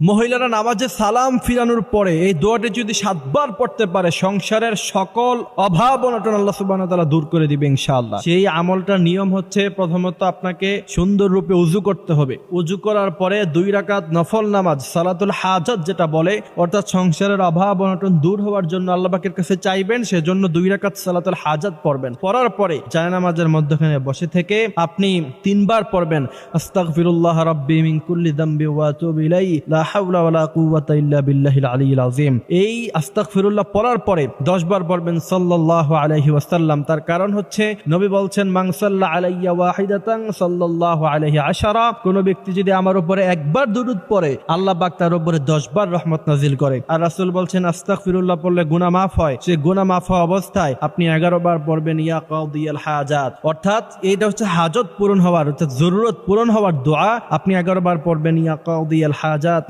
মহিলারা নামাজে সালাম ফিরানোর পরে এই দোয়াটি যদি সাতবার পড়তে পারে, সংসারের সকল অভাব অনটন আল্লাহ সুবাহ তাআলা দূর করে দিবে ইনশাআল্লাহ। সেই আমলটার নিয়ম হচ্ছে প্রথমত আপনাকে সুন্দর রূপে উজু করতে হবে। উজু করার পরে দুই রাকাত নফল নামাজ, সালাতুল হাজাত যেটা বলে, অর্থাৎ সংসারের অভাব অনটন দূর হওয়ার জন্য আল্লাহ পাকের কাছে চাইবেন, সেজন্য দুই রাকাত সালাতুল হাজাত পড়বেন। পড়ার পরে জায়নামাজের মধ্যখানে বসে থেকে আপনি তিনবার পড়বেন, আস্তাগফিরুল্লাহ রাব্বি মিন কুল্লি দামবি ওয়া ইলাই এই আস্তাগফিরুল্লাহ পড়ার পরে 10 বার পড়বেন সাল্লাল্লাহু আলাইহি ওয়াসাল্লাম। তার কারণ হচ্ছে নবী বলছেন আলাইয়া সাল্লাল্লাহু আলাইহি আশারা। ব্যক্তি যদি আমার উপরে একবার দুরূদ আল্লাহ পাক তার উপরে 10 বার রহমত নাজিল করে। আর রাসূল বলছেন, আস্তাগফিরুল্লাহ পড়লে গুনাহ মাফ হয়। সে গুনাহ মাফ হওয়া অবস্থায় আপনি 11 বার পড়বেন, ইয়া কাদিয়াল হাজাত। অর্থাৎ এইটা হচ্ছে হাজত পূরণ হওয়ার, অর্থাৎ জরুরত পূরণ হওয়ার দোয়া। আপনি 11 বার পড়বেন, ইয়া কাদিয়াল হাজাত।